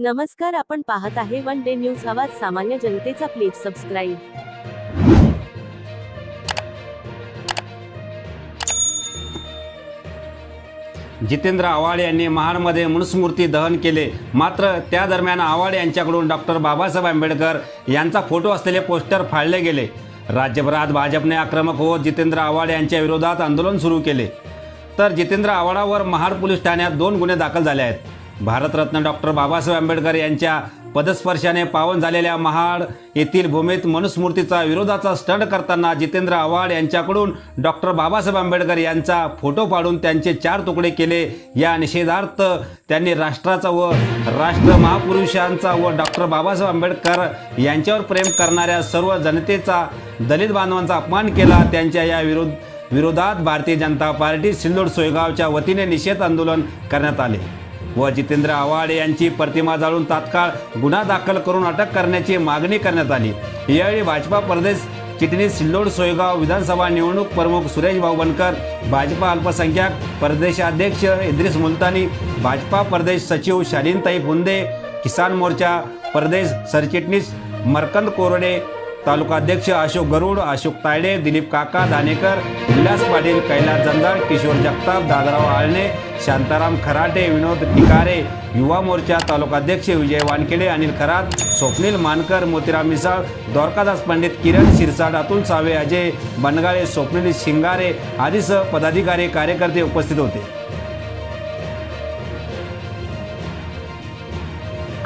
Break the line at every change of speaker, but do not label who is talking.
नमस्कार आपण पाहत आहे वन डे न्यूज आवाज सामान्य जनतेचा प्लीज सबस्क्राईब.
जितेंद्र आव्हाड यांनी महाडमध्ये मनुस्मृती दहन केले. मात्र त्या दरम्यान आव्हाड यांच्याकडून डॉक्टर बाबासाहेब आंबेडकर यांचा फोटो असलेले पोस्टर फाडले गेले. राज्यभरात भाजपने आक्रमक होत जितेंद्र आव्हाड यांच्या विरोधात आंदोलन सुरू केले. तर जितेंद्र आव्हाडावर महाड पोलीस ठाण्यात दोन गुन्हे दाखल झाले आहेत. भारतरत्न डॉक्टर बाबासाहेब आंबेडकर यांच्या पदस्पर्शाने पावन झालेल्या महाड येथील भूमीत मनुस्मृतीचा विरोधाचा स्टंट करताना जितेंद्र आव्हाड यांच्याकडून डॉक्टर बाबासाहेब आंबेडकर यांचा फोटो फाडून त्यांचे चार तुकडे केले. या निषेधार्थ त्यांनी राष्ट्राचा व राष्ट्र महापुरुषांचा व डॉक्टर बाबासाहेब आंबेडकर यांच्यावर प्रेम करणाऱ्या सर्व जनतेचा दलित बांधवांचा अपमान केला. त्यांच्या या विरोध विरोधात भारतीय जनता पार्टी सिल्लोड सोयगावच्या वतीने निषेध आंदोलन करण्यात आले. व जितेंद्र आव्हाड यांची प्रतिमा जाळून तात्काळ गुन्हा दाखल करून अटक करण्याची मागणी करण्यात आली. यावेळी भाजपा प्रदेश चिटणीस सिल्लोड सोयगाव विधानसभा निवडणूक प्रमुख सुरेश भाऊ बनकर भाजपा अल्पसंख्याक प्रदेशाध्यक्ष इद्रिस मुलतानी भाजपा प्रदेश सचिव शालीनताई फुंदे किसान मोर्चा प्रदेश सरचिटणीस मरकंद कोरडे तालुकाध्यक्ष अशोक गरुड अशोक तायडे दिलीप काका दानेकर विलास पाटील कैलास जंजाळ किशोर जगताप दादराव आळणे शांताराम खराटे विनोद टिकारे युवा मोर्चा तालुकाध्यक्ष विजय वानखेडे अनिल खरात स्वप्नील मानकर मोतीराम मिसाळ द्वारकादास पंडित किरण शिरसाट अतुल सावे अजय बनगाळे स्वप्नील शिंगारे आदीसह पदाधिकारी कार्यकर्ते उपस्थित होते.